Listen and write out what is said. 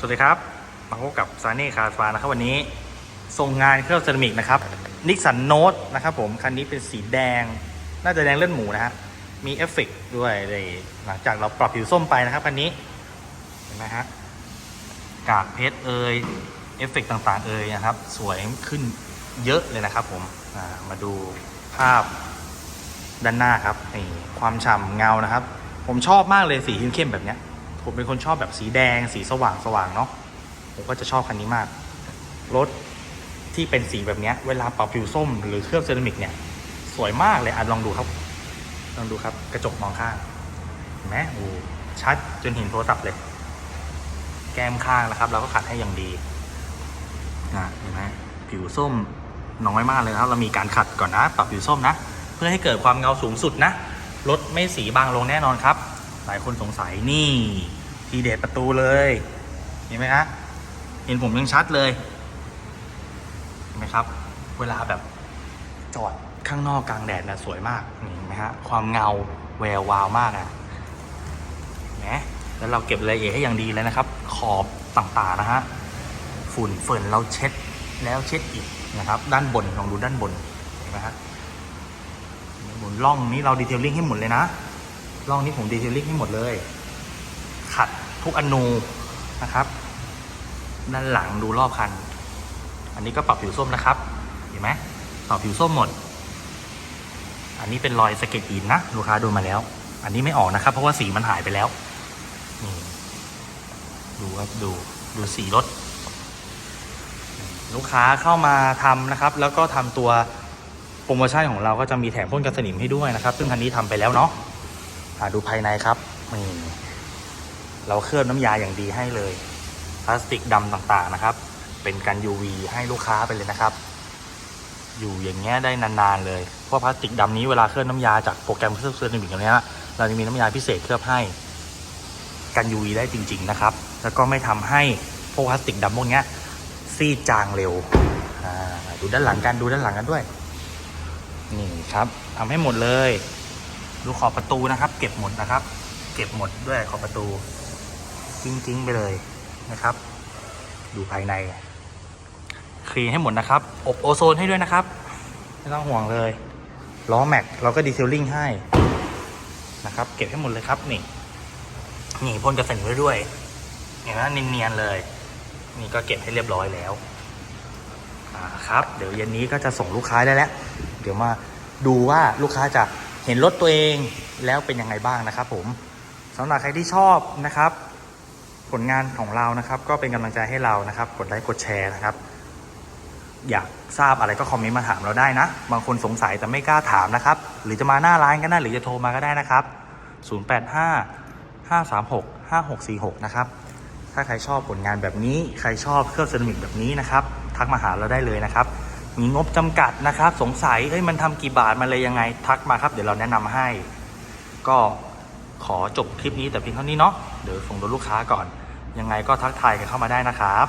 สวัสดีครับ มาพบกับซานี่คาร์ฟานะครับวันนี้ส่งงานเครื่องเซรามิกนะครับนิกสันโนตนะครับผม คันนี้เป็นสีแดง น่าจะแดงเลือดหมูนะฮะ มีเอฟเฟกต์ด้วยเลยหลังจากเราปรับผิวส้มไปนะครับคันนี้ เห็นไหมฮะ กากเพชรเอยเอฟเฟกต์ต่างๆเอยนะครับ สวยขึ้นเยอะเลยนะครับผมมาดูภาพด้านหน้าครับนี่ความฉ่ำเงานะครับ ผมชอบมากเลยสีเข้มๆแบบเนี้ย ผมเป็นคนชอบแบบสีแดง สีสว่างสว่างๆเนาะผมก็จะชอบคันนี้มาก รถที่เป็นสีแบบนี้เวลาปรับผิวส้มหรือเคลือบเซรามิกเนี่ย สวยมากเลยอะลองดูครับ ลองดูครับ กระจกมองข้างเห็นไหมโอ้ชัดจนเห็นโทรศัพท์เลย แก้มข้างนะครับ เราก็ขัดให้อย่างดีนะเห็นไหมผิวส้มน้อยมากเลยครับ เรามีการขัดก่อนนะ ปรับผิวส้มนะ เพื่อให้เกิดความเงาสูงสุดนะรถไม่สีบางลงแน่นอนครับ หลายคนสงสัยนี่ ทีเด็ดประตูเลย เห็นไหมฮะเห็นผมยังชัดเลย เห็นไหมครับ เวลาแบบจอดข้างนอกกลางแดดนะสวยมากนี่เห็นไหมฮะความเงาแวววาวมากอะนะแล้วเราเก็บรายละเอียดให้อย่างดีเลยนะครับ ขอบต่างๆนะฮะฝุ่นเฟินเราเช็ดแล้วเช็ดอีกนะครับ ด้านบนลองดูด้านบนเห็นไหมฮะด้านบนร่องนี้เราดีเทลลิ่งให้หมดเลยนะร่องนี้ผมดีเทลลิ่งให้หมดเลย ขัดทุกอนูนะครับ ด้านหลังดูรอบคัน อันนี้ก็ปรับผิวส้มนะครับ เห็นไหมปรับผิวส้มหมด อันนี้เป็นรอยสะเก็ดหินนะลูกค้าดูมาแล้ว อันนี้ไม่ออกนะครับ เพราะว่าสีมันหายไปแล้วนี่ดูครับดูดูสีรถ ลูกค้าเข้ามาทำนะครับ แล้วก็ทำตัวโปรโมชั่นของเราก็จะมีแถมพ่นกันสนิมให้ด้วยนะครับ ซึ่งคันนี้ทำไปแล้วเนาะดูภายในครับนี่ เราเคลือบน้ำยาอย่างดีให้เลย พลาสติกดำต่างๆนะครับ เป็นกัน UV ให้ลูกค้าไปเลยนะครับ อยู่อย่างเงี้ยได้นานๆเลย เพราะพลาสติกดำนี้เวลาเคลือบน้ำยาจากโปรแกรมเคลือบเซรามิกอย่างเนี้ยเราจะมีน้ำยาพิเศษเคลือบให้กัน UV ได้จริง ๆนะครับ แล้วก็ไม่ทำให้พวกพลาสติกดำพวกเนี้ยซีดจางเร็วอ่าดูด้านหลังกันดูด้านหลังกันด้วย นี่ครับทำให้หมดเลย ดูขอบประตูนะครับ เก็บหมดนะครับ เก็บหมดด้วยขอบประตู ทิ้งๆไปเลยนะครับ ดูภายใน คลีนให้หมดนะครับ อบโอโซนให้ด้วยนะครับ ไม่ต้องห่วงเลย ล้อแม็กเราก็ดีเทลลิ่งให้นะครับ เก็บให้หมดเลยครับนี่ นี่พ่นกระสนิมไว้ด้วย เห็นไหมเนียนๆเลย นี่ก็เก็บให้เรียบร้อยแล้วครับ เดี๋ยวเย็นนี้ก็จะส่งลูกค้าได้แล้ว เดี๋ยวมาดูว่าลูกค้าจะเห็นรถตัวเองแล้วเป็นยังไงบ้างนะครับผมสำหรับใครที่ชอบนะครับ ผลงานของเรานะครับ ก็เป็นกำลังใจให้เรานะครับ กดไลค์กดแชร์นะครับ อยากทราบอะไรก็คอมเมนต์มาถามเราได้นะ บางคนสงสัยแต่ไม่กล้าถามนะครับ หรือจะมาหน้าร้านก็ได้หรือจะโทรมาก็ได้นะครับ 085 536 5646 นะครับ ถ้าใครชอบผลงานแบบนี้ ใครชอบเครื่องเซรามิกแบบนี้นะครับ ทักมาหาเราได้เลยนะครับ มีงบจำกัดนะครับ สงสัยเฮ้ยมันทำกี่บาทมาเลยยังไง ทักมาครับ เดี๋ยวเราแนะนำให้ ก็ขอจบคลิปนี้แต่เพียงเท่านี้เนาะ เดี๋ยวส่งตัวลูกค้าก่อน ยังไงก็ทักทายกันเข้ามาได้นะครับ